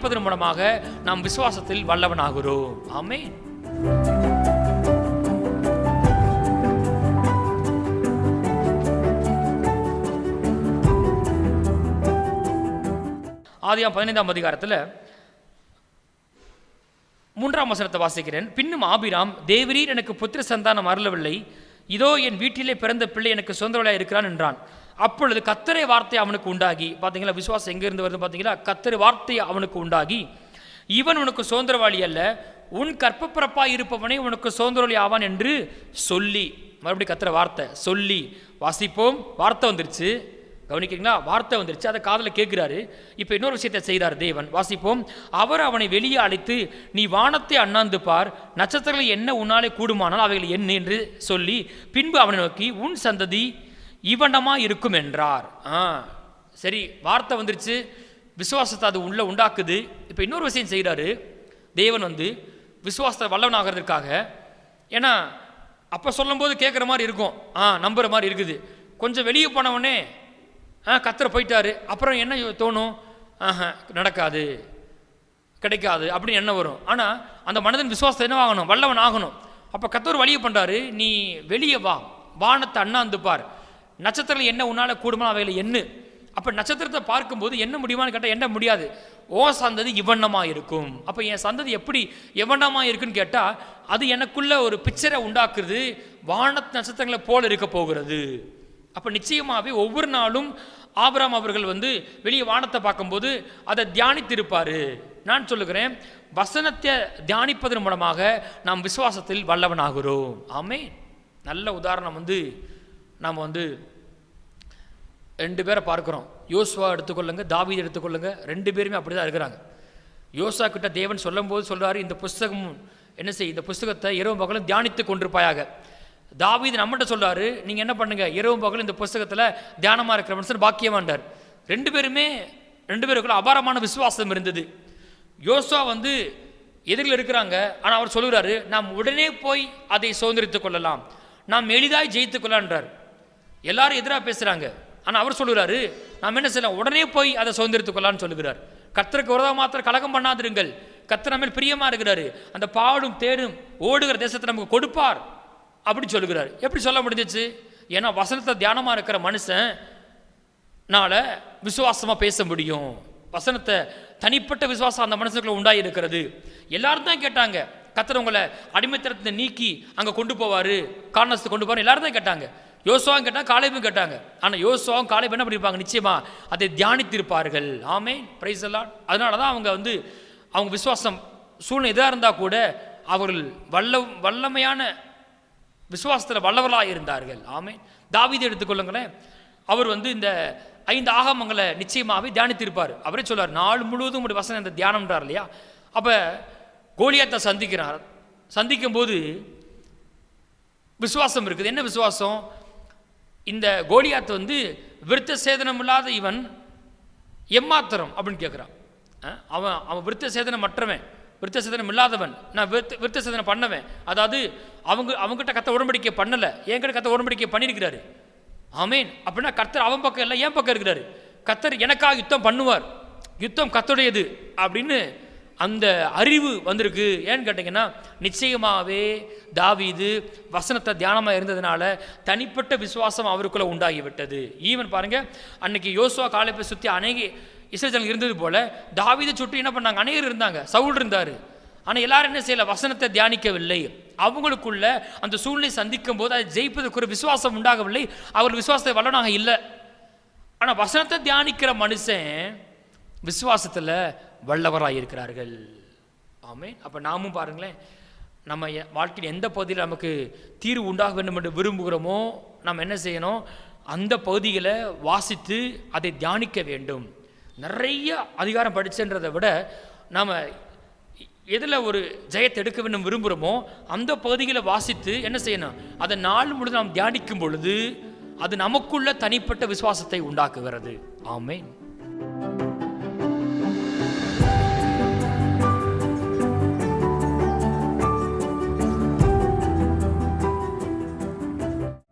மூலமாக நாம் விசுவாசத்தில் வல்லவனாகிறோம். ஆமே ஆதியாம் பதினைந்தாம் அதிகாரத்தில் மூன்றாம் வசனத்தை வாசிக்கிறேன். பின்னும் ஆபிராம் தேவரீர் எனக்கு புத்திர சந்தானம் அருளவில்லை. இதோ என் வீட்டிலே பிறந்த பிள்ளை எனக்கு சொந்தவளாக இருக்கிறான் என்றான். அப்பொழுது கத்தரை வார்த்தை அவனுக்கு உண்டாகி பார்த்தீங்களா விசுவாசம் எங்கேருந்து வருது பார்த்தீங்களா கத்தரை வார்த்தை அவனுக்கு உண்டாகி இவன் உனக்கு சுதந்திரவாளி அல்ல உன் கற்பப்பிறப்பாக இருப்பவனே உனக்கு சுதந்திரவாளி ஆவான் என்று சொல்லி மறுபடியும் கத்துற வார்த்தை சொல்லி வாசிப்போம். வார்த்தை வந்துருச்சு. கவனிக்கிறீங்களா வார்த்தை வந்துருச்சு. அதை காதில் கேட்குறாரு. இப்போ இன்னொரு விஷயத்தை செய்கிறார் தேவன். வாசிப்போம். அவர் அவனை வெளியே அழைத்து நீ வானத்தை அண்ணாந்து பார். நட்சத்திரங்கள் என்ன உன்னாலே கூடுமானால் அவைகள் என்ன? என்று சொல்லி பின்பு அவனை நோக்கி உன் சந்ததி இவனமாக இருக்கும் என்றார். ஆ சரி. வார்த்தை வந்துருச்சு. விசுவாசத்தை அது உள்ளே உண்டாக்குது. இப்போ இன்னொரு விஷயம் செய்கிறாரு. தேவன் வந்து விசுவாசத்தை வல்லவனாகிறதுக்காக ஏன்னா அப்போ சொல்லும்போது கேட்குற மாதிரி இருக்கும். ஆ நம்புகிற மாதிரி இருக்குது. கொஞ்சம் வெளியே போனவொடனே கத்தரை போயிட்டாரு. அப்புறம் என்ன தோணும்? ஆஹா நடக்காது. கிடைக்காது. அப்படின்னு என்ன வரும். ஆனால் அந்த மனிதன் விசுவாசத்தை என்ன ஆகணும் வல்லவன் ஆகணும். அப்போ கத்தர் வழியை பண்ணுறாரு நீ வெளியே வா. வானத்தை அண்ணாந்து பார். நட்சத்திரம் என்ன உன்னால் கூடுமா அவையில் என்ன அப்போ நட்சத்திரத்தை பார்க்கும்போது என்ன முடியுமான்னு கேட்டால் என்ன முடியாது. ஓ சந்ததி இவண்ணமாக இருக்கும். அப்போ என் சந்ததி எப்படி எவண்ணமாக இருக்குன்னு கேட்டால் அது எனக்குள்ள ஒரு பிக்சரை உண்டாக்குறது. வானத்து நட்சத்திரங்களை போல இருக்க போகிறது. அப்போ நிச்சயமாகவே ஒவ்வொரு நாளும் ஆபராம் அவர்கள் வந்து வெளியே வானத்தை பார்க்கும்போது அதை தியானித்திருப்பார். நான் சொல்லுகிறேன் வசனத்தை தியானிப்பதன் மூலமாக நாம் விசுவாசத்தில் வல்லவனாகிறோம். ஆமே நல்ல உதாரணம் வந்து நாம் வந்து ரெண்டு பேரை பார்க்குறோம். யோசுவா எடுத்துக்கொள்ளுங்க தாவீது எடுத்துக்கொள்ளுங்க. ரெண்டு பேருமே அப்படி தான் இருக்கிறாங்க. யோசா கிட்ட தேவன் சொல்லும்போது சொல்கிறாரு இந்த புஸ்தகம் என்ன செய் இந்த புஸ்தகத்தை இரவு பகலும் தியானித்து கொண்டிருப்பாயாக. தாவீது நம்மகிட்ட சொல்கிறாரு நீங்கள் என்ன பண்ணுங்கள் இரவு பகலும் இந்த புஸ்தகத்தில் தியானமாக இருக்கிற மனுஷன் பாக்கியமாண்டார் ரெண்டு பேருமே ரெண்டு பேருக்குள்ள அபாரமான விசுவாசம் இருந்தது. யோசுவா வந்து எதிரில் இருக்கிறாங்க ஆனால் அவர் சொல்கிறாரு நாம் உடனே போய் அதை சுதந்திரித்துக் கொள்ளலாம். நாம் எளிதாய் ஜெயித்துக் கொள்ளலான்றார் எல்லாரும் எதிராக பேசுகிறாங்க ஆனால் அவர் சொல்கிறாரு நாம் என்ன செய்யலாம்? உடனே போய் அதை சுதந்திரித்துக் கொள்ளலாம்னு சொல்லுகிறார். கத்தருக்கு விரோதமாக மாத்திரம் கலகம் பண்ணாதிருங்கள். கத்தர் நம்ம பிரியமாக இருக்கிறாரு. அந்த பாடும் தேடும் ஓடுகிற தேசத்தை நமக்கு கொடுப்பார். அப்படி சொல்லுகிறார். எப்படி சொல்ல முடிஞ்சிச்சு? ஏன்னா வசனத்தை தியானமாக இருக்கிற மனுஷன் னால விசுவாசமாக பேச முடியும். வசனத்தை தனிப்பட்ட விசுவாசம் அந்த மனுஷனுக்குள்ள உண்டாகி இருக்கிறது எல்லாரும் தான் கேட்டாங்க. கத்தர் உங்களை அடிமைத்தனத்தை நீக்கி அங்கே கொண்டு போவார். காரணத்தை கொண்டு போவார் எல்லாரும் தான் கேட்டாங்க. யோசுவாவும் கேட்டால் காலையும் கேட்டாங்க. ஆனால் யோசுவாவும் காலையும் என்ன பண்ணியிருப்பாங்க நிச்சயமாக அதை தியானித்திருப்பார்கள். ஆமே பிரைஸ் எல்லாம் அதனால தான் அவங்க வந்து அவங்க விசுவாசம் சூழ்நிலை இதாக இருந்தால் கூட அவர்கள் வல்ல வல்லமையான விசுவாசத்தில் வல்லவர்களாக இருந்தார்கள். ஆமே தாவீது எடுத்துக்கொள்ளுங்களேன் அவர் வந்து இந்த ஐந்து ஆகமங்களை நிச்சயமாகவே தியானித்திருப்பார். அவரே சொல்வார் நாள் முழுவதும் உடைய வசனம் இந்த தியானம்ன்றார் இல்லையா? அப்போ கோலியாத்தை சந்திக்கிறார். சந்திக்கும் போது விசுவாசம் இருக்குது. என்ன விசுவாசம்? இந்த கோலியாத் வந்து விருத்த சேதனம் இல்லாத இவன் எம்மாத்திரம் அப்படின்னு கேட்குறான் அவன் அவன் விருத்த சேதனம் மற்றவன் விருத்த சேதனம் இல்லாதவன். நான் விருத்த விருத்த சேதனம் பண்ணவன். அதாவது அவங்க அவங்ககிட்ட கத்த உடன்படிக்கை பண்ணலை. என்கிட்ட கத்த உடன்படிக்கை பண்ணியிருக்கிறாரு. ஆமீன். அப்படின்னா கர்த்தர் அவன் பக்கம் இல்லை என் பக்கம் இருக்கிறாரு. கர்த்தர் எனக்காக யுத்தம் பண்ணுவார். யுத்தம் கத்துடையது அப்படின்னு அந்த அறிவு வந்திருக்கு. ஏன்னு கேட்டிங்கன்னா நிச்சயமாகவே தாவீது வசனத்தை தியானமாக இருந்ததுனால தனிப்பட்ட விசுவாசம் அவருக்குள்ளே உண்டாகிவிட்டது. ஈவன் பாருங்கள் அன்னைக்கு யோசுவா காலைப்பை சுற்றி அநேக இசைச்சல் இருந்தது போல தாவீதை சுற்றி என்ன பண்ணாங்க? அநேகர் இருந்தாங்க. சவுல் இருந்தார். ஆனால் எல்லாரும் என்ன செய்யல? வசனத்தை தியானிக்கவில்லை. அவங்களுக்குள்ள அந்த சூழ்நிலை சந்திக்கும் போது அதை ஜெயிப்பதற்கு ஒரு விசுவாசம் உண்டாகவில்லை. அவர்கள் விசுவாசத்தை வல்லனாக இல்லை. ஆனால் வசனத்தை தியானிக்கிற மனுஷன் விசுவாசத்தில் வல்லவராக இருக்கிறார்கள். ஆமே அப்போ நாமும் பாருங்களேன் நம்ம வாழ்க்கையில் எந்த பகுதியில் நமக்கு தீர்வு உண்டாக வேண்டும் என்று விரும்புகிறோமோ நம்ம என்ன செய்யணும்? அந்த பகுதிகளை வாசித்து அதை தியானிக்க வேண்டும். நிறைய அதிகாரம் படிச்சன்றதை விட நாம் எதில் ஒரு ஜெயத்தை எடுக்க வேண்டும் விரும்புகிறோமோ அந்த பகுதிகளை வாசித்து என்ன செய்யணும்? அதை நாள் முழுது நாம் தியானிக்கும் பொழுது அது நமக்குள்ள தனிப்பட்ட விசுவாசத்தை உண்டாக்குகிறது. ஆமேன்.